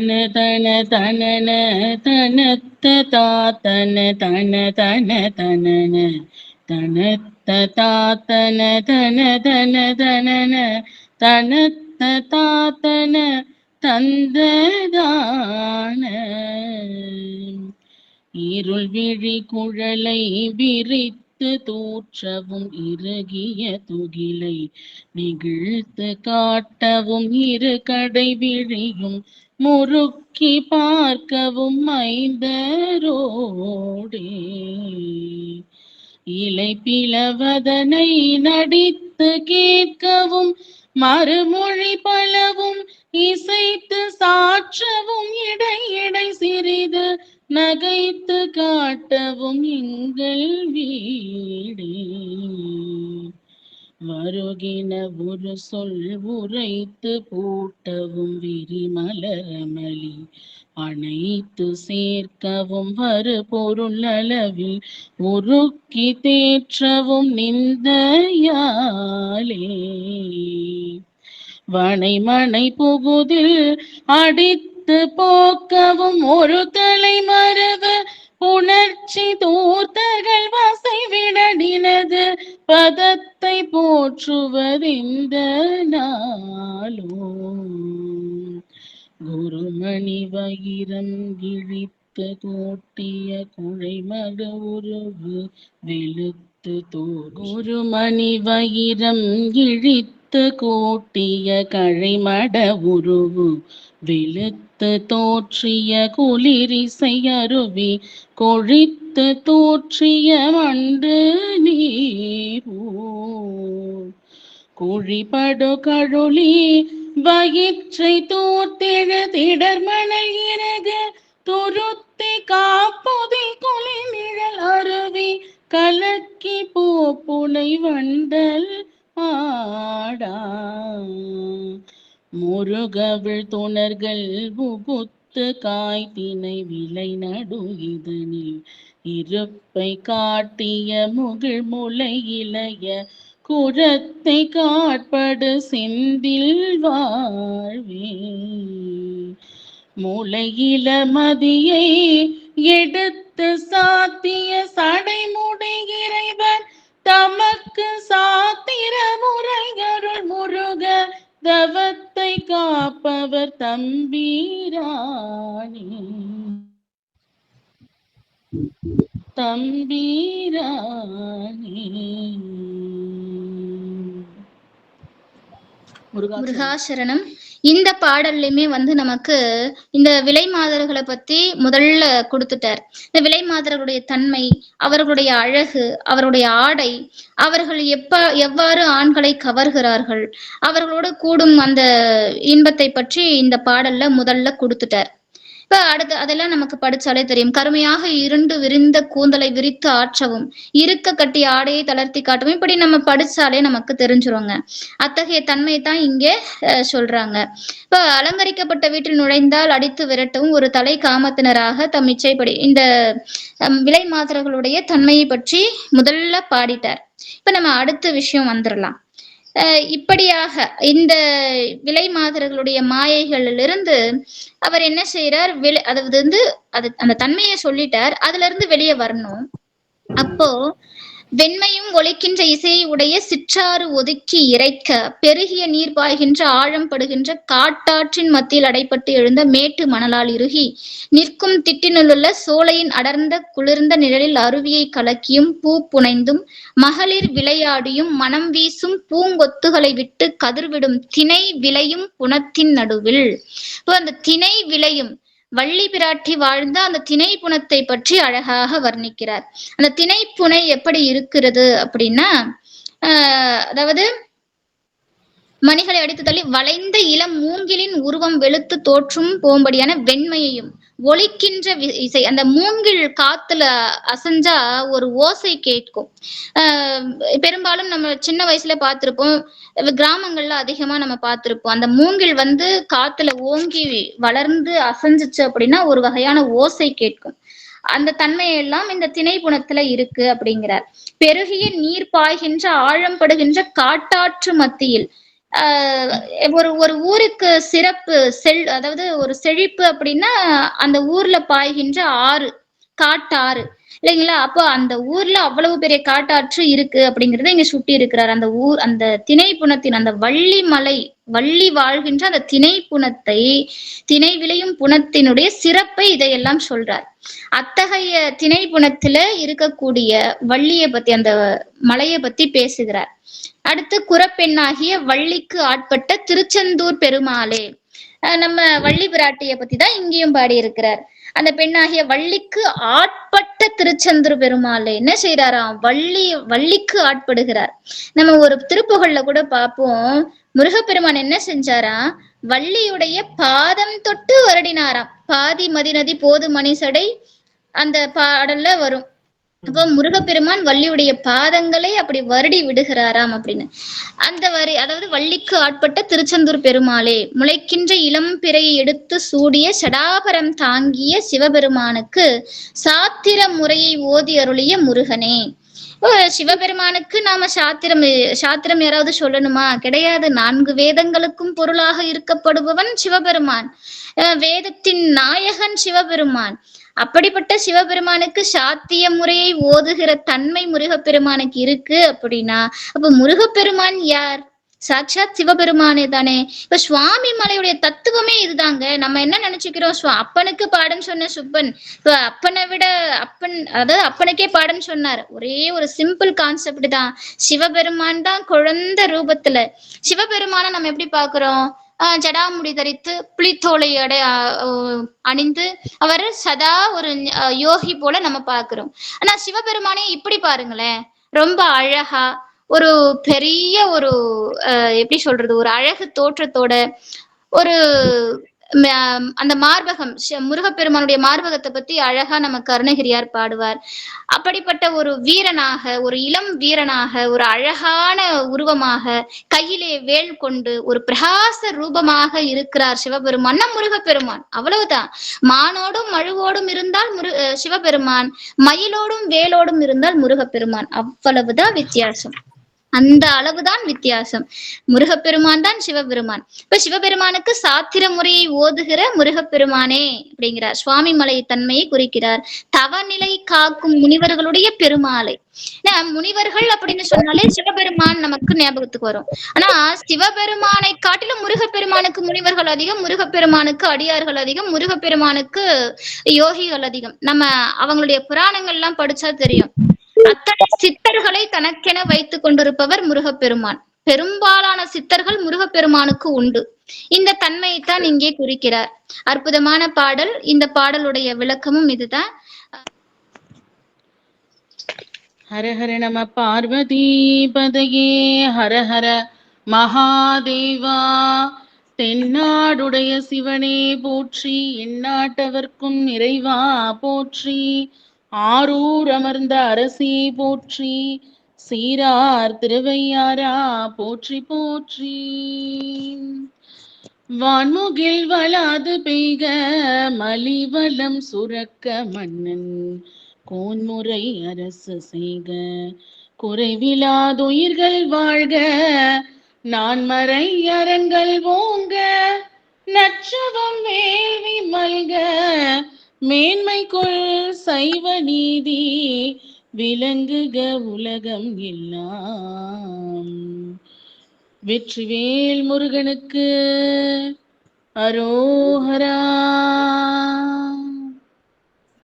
தன தன தனன தனத்த தாத்தன தன தன தனன தனத்த தாத்தன தன தன தனன தனத்த தாத்தன தந்ததான இருள் விழி குழலை விரித்து தூற்றவும் இறுகிய துகிலை நெகிழ்த்து காட்டவும் இரு கடை விழியும் முறுக்கி பார்க்கவும் மைந்தரோடே இலை பிளவதனை நடித்து கேட்கவும் மறுமொழி பலவும் இசைத்து சாற்றவும் இடை இடை சிறிது நகைத்து காட்டவும் எங்கள் வீடே. வருகின ஒரு சொல் உரைத்து பூட்டவும் விரிமலரமளி. அனைத்து சேர்க்கவும் வரு பொருள் அளவில் உருக்கி தேற்றவும் நிந்தையாலே வனைமனை புகுதில் அடித்து போக்கவும் ஒரு தலை மரபு உணர்ச்சி தூர்த்தகள் வசை விடடினது பதத்தை போற்றுவதிந்த நாளோ குருமணி வயிரம் இழித்து கூட்டிய குழைமக உருவு வெளுத்து தோ குருமணி வயிரம் இழித்து வெளுத்து கூட்டிய கழிமட உருவு வெளுத்து தோற்றிய குளிரிசை அருவி கொழித்து தோற்றிய மண்டு நீரூ குழிபடு கழுளி வயிற்றை தோத்திழ திடர்மணல் இறகு துருத்தி காப்புதி குளிநிழல் அருவி கலக்கி பூப்புனை வண்டல் ஆடா முருகவிழ் துணர்கள் புகுத்து காய்த்தினை விலை நடு இதனில் இருப்பை காட்டிய முகிழ் முளை இளைய குரத்தை காட்படு செந்தில் வாழ்வே. முளையில மதியை எடுத்து சாத்திய சா தவத்தை காப்பவர் தம்பீரானே தம்பீரானே முருகா சரணம் இந்த பாடல்லையுமே வந்து நமக்கு இந்த விலை மாதர்களை பத்தி முதல்ல கொடுத்துட்டார். இந்த விலை மாதர்களுடைய தன்மை அவர்களுடைய அழகு அவருடைய ஆடை அவர்கள் எப்ப எவ்வாறு ஆண்களை கவர்கிறார்கள் அவர்களோடு கூடும் அந்த இன்பத்தை பற்றி இந்த பாடல்ல முதல்ல கொடுத்துட்டார். இப்ப அடுத்து அதெல்லாம் நமக்கு படிச்சாலே தெரியும். கருமையாக இருண்டு விரிந்த கூந்தலை விரித்து ஆற்றவும் இருக்க கட்டி ஆடையை தளர்த்தி காட்டவும் இப்படி நம்ம படிச்சாலே நமக்கு தெரிஞ்சிருவாங்க அத்தகைய தன்மையை தான் இங்கே அஹ், சொல்றாங்க. இப்ப அலங்கரிக்கப்பட்ட வீட்டில் நுழைந்தால் அடித்து விரட்டவும் ஒரு தலை காமத்தினராக தம் இச்சைப்படி இந்த விலை மாதர்களுடைய தன்மையை பற்றி முதல்ல பாடிட்டார். இப்ப நம்ம அடுத்த விஷயம் வந்துடலாம் இப்படியாக இந்த விலை மாதர்களுடைய மாயைகளிலிருந்து அவர் என்ன செய்யறார் விலை அதாவது வந்து அது அந்த தன்மையை சொல்லிட்டார். அதுல இருந்து வெளியே வரணும். அப்போ வெண்மையும் ஒலிக்கின்ற இசையை உடைய சிற்றாறு ஒதுக்கி இறைக்க பெருகிய நீர் பாய்கின்ற ஆழம் படுகின்ற காட்டாற்றின் மத்தியில் அடைப்பட்டு எழுந்த மேட்டு மணலால் இறுகி நிற்கும் திட்டினுள்ள சோலையின் அடர்ந்த குளிர்ந்த நிழலில் அருவியை கலக்கியும் பூ புனைந்தும் மகளிர் விளையாடியும் மனம் வீசும் பூங்கொத்துகளை விட்டு கதிர்விடும் திணை விளையும் புனத்தின் நடுவில். இப்போ அந்த திணை விளையும் வள்ளி பிராட்டி வாழ்ந்த அந்த திணை புனத்தை பற்றி அழகாக வர்ணிக்கிறார். அந்த திணை புனை எப்படி இருக்கிறது அப்படின்னா ஆஹ் அதாவது மணிகளை அடித்து தள்ளி வளைந்த இளம் மூங்கிலின் உருவம் வெளுத்து தோற்றும் போம்படியான வெண்மையையும் ஒலிக்கின்ற இசை. அந்த மூங்கில் காத்துல அசைஞ்சா ஒரு ஓசை கேட்கும். ஆஹ் பெரும்பாலும் நம்ம சின்ன வயசுல பார்த்திருப்போம். கிராமங்கள்ல அதிகமா நம்ம பார்த்திருப்போம். அந்த மூங்கில் வந்து காத்துல ஓங்கி வளர்ந்து அசைஞ்சுச்சு அப்படின்னா ஒரு வகையான ஓசை கேட்கும். அந்த தன்மையெல்லாம் இந்த திணைப்புணத்துல இருக்கு அப்படிங்கிறார். பெருகிய நீர் பாய்கின்ற ஆழம் படுகின்ற காட்டாற்று மத்தியில் ஒரு ஒரு ஊருக்கு சிறப்பு செல் அதாவது ஒரு செழிப்பு அப்படின்னா அந்த ஊர்ல பாய்கின்ற ஆறு காட்டாறு. இல்லைங்களா? அப்போ அந்த ஊர்ல அவ்வளவு பெரிய காட்டாற்று இருக்கு அப்படிங்கறத இங்க சுட்டி இருக்கிறார். அந்த ஊர் அந்த திணை புணத்தின் அந்த வள்ளி மலை வள்ளி வாழ்கின்ற அந்த திணை புணத்தை திணை விளையும் புணத்தினுடைய சிறப்பை இதையெல்லாம் சொல்றார். அத்தகைய திணை புணத்துல இருக்கக்கூடிய வள்ளியை பத்தி அந்த மலையை பத்தி பேசுகிறார். அடுத்து குறப்பெண்ணாகிய வள்ளிக்கு ஆட்பட்ட திருச்செந்தூர் பெருமாளே. நம்ம வள்ளி பிராட்டிய பத்தி தான் இங்கேயும் பாடியிருக்கிறார். அந்த பெண்ணாகிய வள்ளிக்கு ஆட்பட்ட திருச்செந்தூர் பெருமாள் என்ன செய்யறாராம் வள்ளி வள்ளிக்கு ஆட்படுகிறார். நம்ம ஒரு திருப்புகள்ல கூட பார்ப்போம். முருகப்பெருமான் என்ன செஞ்சாராம்? வள்ளியுடைய பாதம் தொட்டு வருடினாராம். பாதி மதிநதி போது மணிசடை அந்த பாடல்ல வரும். அப்ப முருகப்பெருமான் வள்ளியுடைய பாதங்களை அப்படி வருடி விடுகிறாராம் அப்படின்னு. அந்த வரி அதாவது வள்ளிக்கு ஆட்பட்ட திருச்செந்தூர் பெருமாளே முளைக்கின்ற இளம் பிறையை எடுத்து சூடிய சடாபரம் தாங்கிய சிவபெருமானுக்கு சாத்திர முறையை ஓதி அருளிய முருகனே. ஓ, சிவபெருமானுக்கு நாம சாத்திரம் சாத்திரம் யாராவது சொல்லணுமா? கிடையாது. நான்கு வேதங்களுக்கும் பொருளாக இருக்கப்படுபவன் சிவபெருமான். அஹ் வேதத்தின் நாயகன் சிவபெருமான். அப்படிப்பட்ட சிவபெருமானுக்கு சாத்திய முறையை ஓதுகிற தன்மை முருகப்பெருமானுக்கு இருக்கு அப்படின்னா அப்ப முருகப்பெருமான் யார்? சாட்சாத் சிவபெருமானே தானே. இப்ப சுவாமி மலையுடைய தத்துவமே இதுதாங்க. நம்ம என்ன நினைச்சுக்கிறோம்? அப்பனுக்கு பாடம் சொன்ன சுப்பன் இப்ப அப்பனை விட அப்பன் அதாவது அப்பனுக்கே பாடம் சொன்னார். ஒரே ஒரு சிம்பிள் கான்செப்ட் தான். சிவபெருமான் தான் குழந்தை ரூபத்துல. சிவபெருமானை நம்ம எப்படி பாக்குறோம் ஜடாமுடி தரித்து புலித்தோலை அடை அணிந்து அவர் சதா ஒரு யோகி போல நம்ம பார்க்கிறோம். ஆனா சிவபெருமானே இப்படி பாருங்களேன். ரொம்ப அழகா ஒரு பெரிய ஒரு எப்படி சொல்றது ஒரு அழகு தோற்றத்தோட ஒரு அந்த மார்பகம் சி- முருகப்பெருமானுடைய மார்பகத்தை பத்தி அழகா நம்ம கருணகிரியார் பாடுவார். அப்படிப்பட்ட ஒரு வீரனாக ஒரு இளம் வீரனாக ஒரு அழகான உருவமாக கையிலே வேல் கொண்டு ஒரு பிரகாச ரூபமாக இருக்கிறார் சிவபெருமான். நம் முருகப்பெருமான் அவ்வளவுதான். மானோடும் மழுவோடும் இருந்தால் முரு அஹ் சிவபெருமான் மயிலோடும் வேலோடும் இருந்தால் முருகப்பெருமான். அவ்வளவுதான் வித்தியாசம். அந்த அளவுதான் வித்தியாசம். முருகப்பெருமான் தான் சிவபெருமான். இப்ப சிவபெருமானுக்கு சாத்திர முறையை ஓதுகிற முருகப்பெருமானே அப்படிங்கிறார். சுவாமி மலை தன்மையை குறிக்கிறார். தவநிலை காக்கும் முனிவர்களுடைய பெருமாளை. முனிவர்கள் அப்படின்னு சொன்னாலே சிவபெருமான் நமக்கு ஞாபகத்துக்கு வரும். ஆனா சிவபெருமானை காட்டிலும் முருகப்பெருமானுக்கு முனிவர்கள் அதிகம் முருகப்பெருமானுக்கு அடியார்கள் அதிகம் முருகப்பெருமானுக்கு யோகிகள் அதிகம். நம்ம அவங்களுடைய புராணங்கள் எல்லாம் படிச்சா தெரியும். அத்தனை சித்தர்களை தனக்கென வைத்துக் கொண்டிருப்பவர் முருகப்பெருமான். பெரும்பாலான சித்தர்கள் முருகப்பெருமானுக்கு உண்டு. இந்த தன்மையைத்தான் இங்கே குறிக்கிறார். அற்புதமான பாடல். இந்த பாடலுடைய விளக்கமும் இதுதான். ஹர ஹர நம பார்வதி பதையே. ஹர ஹர மகாதேவா. தென்னாடுடைய சிவனே போற்றி எந்நாட்டவர்க்கும் இறைவா போற்றி. ஆரூர் அமர்ந்த அரசி போற்றி சீரார் திருவையாரா போற்றி போற்றி. வான்முகில் வளாது பெய்க மலிவளம் சுரக்க மன்னன். கோன்முறை அரசு செய்க குறைவிலாதுயிர்கள் வாழ்க. நான்மறை அரண்கள் ஓங்க நச்சவம் வேள்வி மல்க. மேன்மை கொள் சைவ நீதி விளங்குக உலகம் எல்லாம். வெற்றிவேல் முருகனுக்கு அரோஹரா.